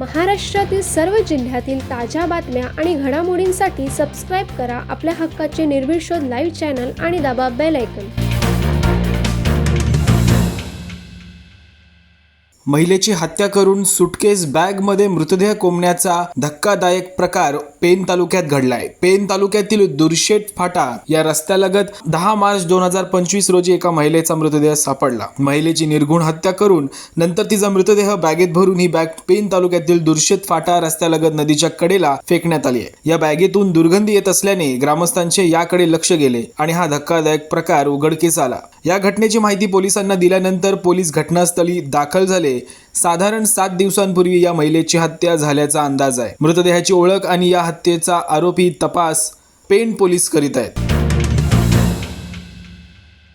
महाराष्ट्रातील सर्व जिल्ह्यातील ताज्या बातम्या आणि घडामोडींसाठी सबस्क्राईब करा आपल्या हक्काचे निर्भीड शोध लाईव्ह चॅनल आणि दाबा बेल ऐकन महिलेची हत्या करून सुटकेस बॅगमध्ये मृतदेह कोंबण्याचा धक्कादायक प्रकार पेन तालुक्यात घडलाय. पेन तालुक्यातील दुर्शेट फाटा या रस्त्यालगत दहा मार्च दोन हजार पंचवीस रोजी एका महिलेचा मृतदेह सापडला. महिलेची निर्घुण हत्या करून नंतर तिचा मृतदेह बॅगेत भरून ही बॅग पेन तालुक्यातील दुर्शेत फाटा रस्त्यालगत नदीच्या कडेला फेकण्यात आली आहे. या बॅगेतून दुर्गंधी येत असल्याने ग्रामस्थांचे याकडे लक्ष गेले आणि हा धक्कादायक प्रकार उघडकीस आला. या घटनेची माहिती पोलिसांना दिल्यानंतर पोलीस घटनास्थळी दाखल झाले. साधारण सात दिवसांपूर्वी या महिलेची हत्या झाल्याचा अंदाज आहे. मृतदेहाची ओळख आणि या हत्येचा आरोपी तपास पेण पोलीस करीत आहेत.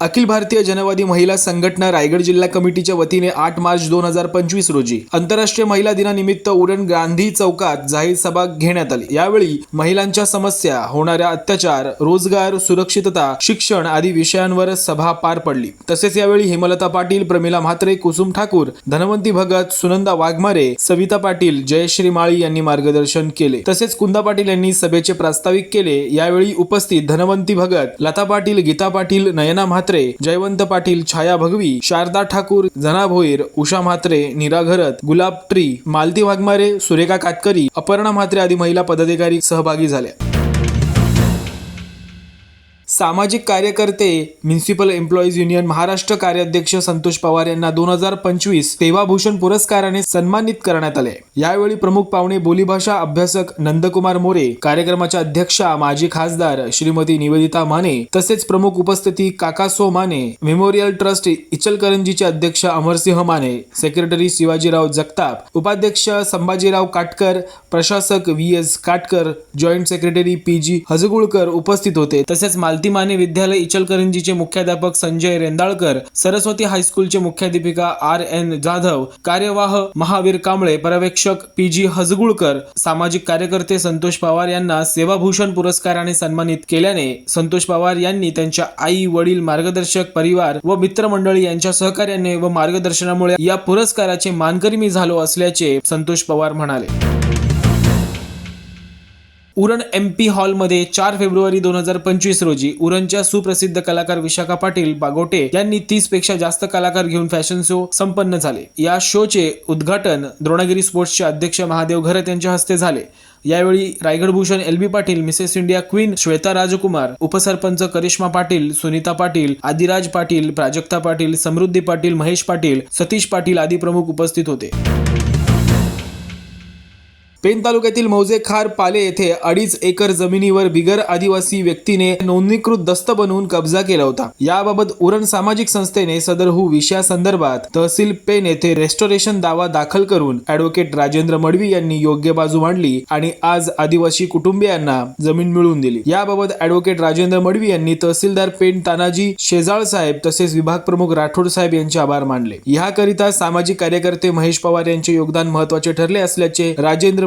अखिल भारतीय जनवादी महिला संघटना रायगड जिल्हा कमिटीच्या वतीने आठ मार्च दोन हजार पंचवीस रोजी आंतरराष्ट्रीय महिला दिनानिमित्त उरण गांधी चौकात जाहीर सभा घेण्यात आली. यावेळी महिलांच्या समस्या होणाऱ्या अत्याचार रोजगार सुरक्षितता शिक्षण आदी विषयांवर सभा पार पडली. तसेच यावेळी हेमलता पाटील प्रमिला म्हात्रे कुसुम ठाकूर धनवंती भगत सुनंदा वाघमारे सविता पाटील जयश्री माळी यांनी मार्गदर्शन केले. तसेच कुंदा पाटील यांनी सभेचे प्रास्ताविक केले. यावेळी उपस्थित धनवंती भगत लता पाटील गीता पाटील नयना म्हात्रे जयवंत पाटील छाया भगवी शारदा ठाकूर जना भोईर उषा म्हात्रे निराघरत गुलाब ट्री मालती वाघमारे सुरेखा कातकरी अपर्णा म्हात्रे आदी महिला पदाधिकारी सहभागी झाल्या. सामाजिक कार्यकर्ते म्युन्सिपल एम्प्लॉईज युनियन महाराष्ट्र कार्याध्यक्ष संतोष पवार यांना दोन हजार पंचवीस सेवाभूषण पुरस्काराने सन्मानित करण्यात आले. यावेळी प्रमुख पाहुणे बोलीभाषा अभ्यासक नंदकुमार मोरे कार्यक्रमाच्या अध्यक्षा माजी खासदार श्रीमती निवेदिता माने तसेच प्रमुख उपस्थिती काकासो माने मेमोरियल ट्रस्ट इचलकरंजीचे अध्यक्ष अमरसिंह माने सेक्रेटरी शिवाजीराव जगताप उपाध्यक्ष संभाजीराव काटकर प्रशासक V S Katkar joint secretary P G Hajgulkar उपस्थित होते. तसेच माल मालती माने विद्यालय इचलकरंजीचे मुख्याध्यापक संजय रेंदाळकर सरस्वती हायस्कूलचे मुख्याध्यापिका आर एन जाधव कार्यवाह महावीर कांबळे पर्यवेक्षक पी जी हजगुळकर सामाजिक कार्यकर्ते संतोष पवार यांना सेवाभूषण पुरस्काराने सन्मानित केल्याने संतोष पवार यांनी त्यांच्या आई वडील मार्गदर्शक परिवार व मित्रमंडळी यांच्या सहकार्याने व मार्गदर्शनामुळे या पुरस्काराचे मानकरी मी झालो असल्याचे संतोष पवार म्हणाले. उरण एम पी हॉलमध्ये चार फेब्रुवारी दोन हजार पंचवीस रोजी उरणच्या सुप्रसिद्ध कलाकार विशाखा पाटील बागोटे यांनी तीसपेक्षा जास्त कलाकार घेऊन फॅशन शो संपन्न झाले. या शोचे उद्घाटन द्रोणागिरी स्पोर्ट्सचे अध्यक्ष महादेव घरत यांच्या हस्ते झाले. यावेळी Raigad Bhushan L B Patil Mrs India queen Shweta Rajkumar उपसरपंच करिश्मा पाटील सुनीता पाटील आदिराज पाटील प्राजक्ता पाटील समृद्धी पाटील महेश पाटील सतीश पाटील आदी प्रमुख उपस्थित होते. पेन तालुक्यातील मौजे खार पाले येथे अडीच एकर जमिनीवर बिगर आदिवासी व्यक्तीने नोंदणीकृत दस्त बनवून कब्जा केला होता. याबाबत उरण सामाजिक संस्थेने सदर सदरहू विषयासंदर्भात तहसील पेन येथे रेस्टोरेशन दावा दाखल करून ऍडव्होकेट राजेंद्र मडवी यांनी योग्य बाजू मांडली आणि आज आदिवासी कुटुंबियांना जमीन मिळवून दिली. याबाबत ऍडव्होकेट राजेंद्र मडवी यांनी तहसीलदार पेन तानाजी शेजाळ साहेब तसेच विभाग प्रमुख राठोड साहेब यांचे आभार मानले. याकरिता सामाजिक कार्यकर्ते महेश पवार यांचे योगदान महत्त्वाचे ठरले असल्याचे राजेंद्र